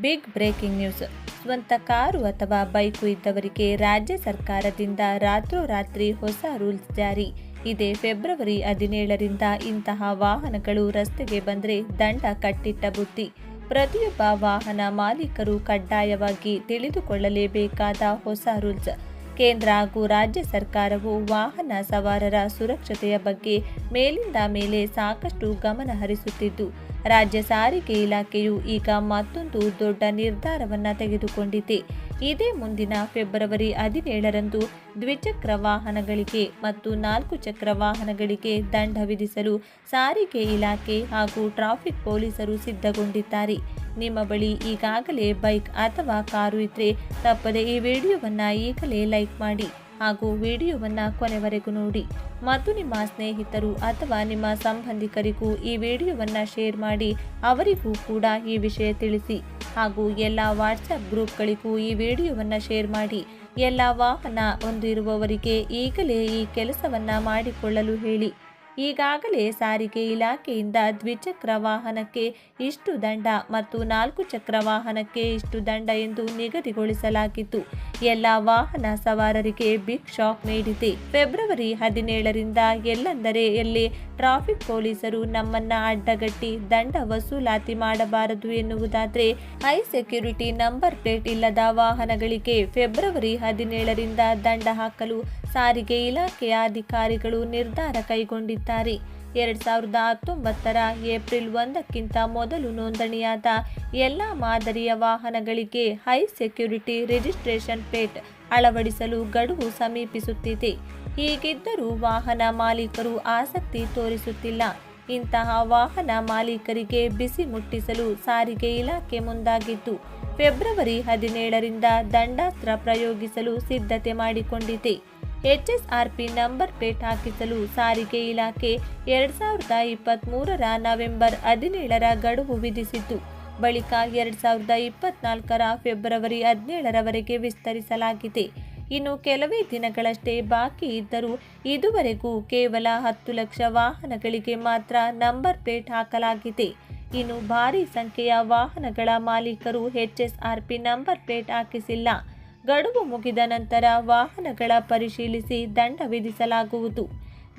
Big breaking news. ಸ್ವಂತ car ಅಥವಾ bike ಇದ್ದವರಿಗೆ ರಾಜ್ಯ ಸರ್ಕಾರದಿಂದ ರಾತ್ರೋರಾತ್ರಿ ಹೊಸ ರೂಲ್ಸ್ ಜಾರಿ. ಇದೇ ಫೆಬ್ರವರಿ ಹದಿನೇಳರಿಂದ ಇಂತಹ ವಾಹನಗಳು ರಸ್ತೆಗೆ ಬಂದರೆ ದಂಡ ಕಟ್ಟಿಟ್ಟ ಬುದ್ಧಿ. ಪ್ರತಿಯೊಬ್ಬ ವಾಹನ ಮಾಲೀಕರು ಕಡ್ಡಾಯವಾಗಿ ತಿಳಿದುಕೊಳ್ಳಲೇಬೇಕಾದ ಹೊಸ ರೂಲ್ಸ್. ಕೇಂದ್ರ ಹಾಗೂ ರಾಜ್ಯ ಸರ್ಕಾರವು ವಾಹನ ಸವಾರರ ಸುರಕ್ಷತೆಯ ಬಗ್ಗೆ ಮೇಲಿಂದ ಮೇಲೆ ಸಾಕಷ್ಟು ಗಮನ ಹರಿಸುತ್ತಿದ್ದು ರಾಜ್ಯ ಸಾರಿಗೆ ಇಲಾಖೆಯು ಈಗ ಮತ್ತೊಂದು ದೊಡ್ಡ ನಿರ್ಧಾರವನ್ನು ತೆಗೆದುಕೊಂಡಿದೆ. ಇದೇ ಮುಂದಿನ ಫೆಬ್ರವರಿ ಹದಿನೇಳರಂದು ದ್ವಿಚಕ್ರ ವಾಹನಗಳಿಗೆ ಮತ್ತು ನಾಲ್ಕು ಚಕ್ರ ವಾಹನಗಳಿಗೆ ದಂಡ ವಿಧಿಸಲು ಸಾರಿಗೆ ಇಲಾಖೆ ಹಾಗೂ ಟ್ರಾಫಿಕ್ ಪೊಲೀಸರು ಸಿದ್ಧಗೊಂಡಿದ್ದಾರೆ. ನಿಮ್ಮ ಬಳಿ ಈಗಾಗಲೇ ಬೈಕ್ ಅಥವಾ ಕಾರು ಇದ್ರೆ ತಪ್ಪದೆ ಈ ವಿಡಿಯೋವನ್ನು ಈಗಲೇ ಲೈಕ್ ಮಾಡಿ. ಹಾಗೂ ವಿಡಿಯೋವನ್ನು ಕೊನೆವರೆಗೂ ನೋಡಿ. ಮತ್ತು ನಿಮ್ಮ ಸ್ನೇಹಿತರು ಅಥವಾ ನಿಮ್ಮ ಸಂಬಂಧಿಕರಿಗೂ ಈ ವಿಡಿಯೋವನ್ನು ಶೇರ್ ಮಾಡಿ, ಅವರಿಗೂ ಕೂಡ ಈ ವಿಷಯ ತಿಳಿಸಿ. ಹಾಗೂ ಎಲ್ಲ ವಾಟ್ಸಪ್ ಗ್ರೂಪ್ಗಳಿಗೂ ಈ ವಿಡಿಯೋವನ್ನು ಶೇರ್ ಮಾಡಿ. ಎಲ್ಲ ವಾಹನ ಹೊಂದಿರುವವರಿಗೆ ಈಗಲೇ ಈ ಕೆಲಸವನ್ನು ಮಾಡಿಕೊಳ್ಳಲು ಹೇಳಿ. ಈಗಾಗಲೇ ಸಾರಿಗೆ ಇಲಾಖೆಯಿಂದ ದ್ವಿಚಕ್ರ ವಾಹನಕ್ಕೆ ಇಷ್ಟು ದಂಡ ಮತ್ತು ನಾಲ್ಕು ಚಕ್ರ ವಾಹನಕ್ಕೆ ಇಷ್ಟು ದಂಡ ಎಂದು ನಿಗದಿಗೊಳಿಸಲಾಗಿತ್ತು. ಎಲ್ಲ ವಾಹನ ಸವಾರರಿಗೆ ಬಿಗ್ ಶಾಕ್ ನೀಡಿದೆ. ಫೆಬ್ರವರಿ ಹದಿನೇಳರಿಂದ ಎಲ್ಲೆಂದರೆ ಎಲ್ಲಿ ಟ್ರಾಫಿಕ್ ಪೊಲೀಸರು ನಮ್ಮನ್ನ ಅಡ್ಡಗಟ್ಟಿ ದಂಡ ವಸೂಲಾತಿ ಮಾಡಬಾರದು ಎನ್ನುವುದಾದರೆ ಹೈ ಸೆಕ್ಯೂರಿಟಿ ನಂಬರ್ ಪ್ಲೇಟ್ ಇಲ್ಲದ ವಾಹನಗಳಿಗೆ ಫೆಬ್ರವರಿ ಹದಿನೇಳರಿಂದ ದಂಡ ಹಾಕಲು ಸಾರಿಗೆ ಇಲಾಖೆಯ ಅಧಿಕಾರಿಗಳು ನಿರ್ಧಾರ ಕೈಗೊಂಡಿದ್ದಾರೆ ಎರಡ್ ಸಾವಿರದ ಹತ್ತೊಂಬತ್ತರ ಏಪ್ರಿಲ್ ಒಂದಕ್ಕಿಂತ ಮೊದಲು ನೋಂದಣಿಯಾದ ಎಲ್ಲ ಮಾದರಿಯ ವಾಹನಗಳಿಗೆ ಹೈ ಸೆಕ್ಯೂರಿಟಿ ರಿಜಿಸ್ಟ್ರೇಷನ್ ಪ್ಲೇಟ್ ಅಳವಡಿಸಲು ಗಡುವು ಸಮೀಪಿಸುತ್ತಿದೆ. ಹೀಗಿದ್ದರೂ ವಾಹನ ಮಾಲೀಕರು ಆಸಕ್ತಿ ತೋರಿಸುತ್ತಿಲ್ಲ. ಇಂತಹ ವಾಹನ ಮಾಲೀಕರಿಗೆ ಬಿಸಿ ಮುಟ್ಟಿಸಲು ಸಾರಿಗೆ ಇಲಾಖೆ ಮುಂದಾಗಿದ್ದು, ಫೆಬ್ರವರಿ ಹದಿನೇಳರಿಂದ ದಂಡಾಸ್ತ್ರ ಪ್ರಯೋಗಿಸಲು ಸಿದ್ಧತೆ ಮಾಡಿಕೊಂಡಿದೆ. ಎಚ್ಎಸ್ಆರ್ಪಿ ನಂಬರ್ ಪ್ಲೇಟ್ ಹಾಕಿಸಲು ಸಾರಿಗೆ ಇಲಾಖೆ ಎರಡ್ ಸಾವಿರದ ಇಪ್ಪತ್ತ್ಮೂರರ ನವೆಂಬರ್ ಹದಿನೇಳರ ಗಡುವು ವಿಧಿಸಿತ್ತು. ಬಳಿಕ ಎರಡ್ ಸಾವಿರದ ಇಪ್ಪತ್ನಾಲ್ಕರ ಫೆಬ್ರವರಿ ಹದಿನೇಳರವರೆಗೆ ವಿಸ್ತರಿಸಲಾಗಿದೆ. ಇನ್ನು ಕೆಲವೇ ದಿನಗಳಷ್ಟೇ ಬಾಕಿ ಇದ್ದರೂ ಇದುವರೆಗೂ ಕೇವಲ ಹತ್ತು ಲಕ್ಷ ವಾಹನಗಳಿಗೆ ಮಾತ್ರ ನಂಬರ್ ಪ್ಲೇಟ್ ಹಾಕಲಾಗಿದೆ. ಇನ್ನು ಭಾರೀ ಸಂಖ್ಯೆಯ ವಾಹನಗಳ ಮಾಲೀಕರು ಎಚ್ಎಸ್ಆರ್ಪಿ ನಂಬರ್ ಪ್ಲೇಟ್ ಹಾಕಿಸಿಲ್ಲ. ಗಡುವು ಮುಗಿದ ನಂತರ ವಾಹನಗಳ ಪರಿಶೀಲಿಸಿ ದಂಡ ವಿಧಿಸಲಾಗುವುದು.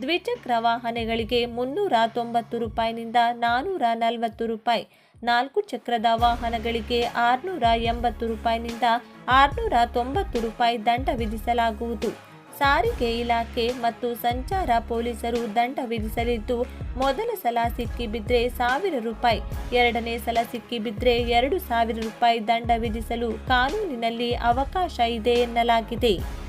ದ್ವಿಚಕ್ರ ವಾಹನಗಳಿಗೆ ಮುನ್ನೂರ ತೊಂಬತ್ತು ರೂಪಾಯಿನಿಂದ ನಾನ್ನೂರ ನಲವತ್ತು ರೂಪಾಯಿ, ನಾಲ್ಕು ಚಕ್ರದ ವಾಹನಗಳಿಗೆ ಆರುನೂರ ಎಂಬತ್ತು ರೂಪಾಯಿನಿಂದ ಆರುನೂರ ತೊಂಬತ್ತು ರೂಪಾಯಿ ದಂಡ ವಿಧಿಸಲಾಗುವುದು. ಸಾರಿಗೆ ಇಲಾಖೆ ಮತ್ತು ಸಂಚಾರ ಪೊಲೀಸರು ದಂಡ ವಿಧಿಸಲಿದ್ದು, ಮೊದಲ ಸಲ ಸಿಕ್ಕಿಬಿದ್ರೆ ಸಾವಿರ ರೂಪಾಯಿ, ಎರಡನೇ ಸಲ ಸಿಕ್ಕಿಬಿದ್ರೆ ಎರಡು ಸಾವಿರ ರೂಪಾಯಿ ದಂಡ ವಿಧಿಸಲು ಕಾನೂನಿನಲ್ಲಿ ಅವಕಾಶ ಇದೆ ಎನ್ನಲಾಗಿದೆ.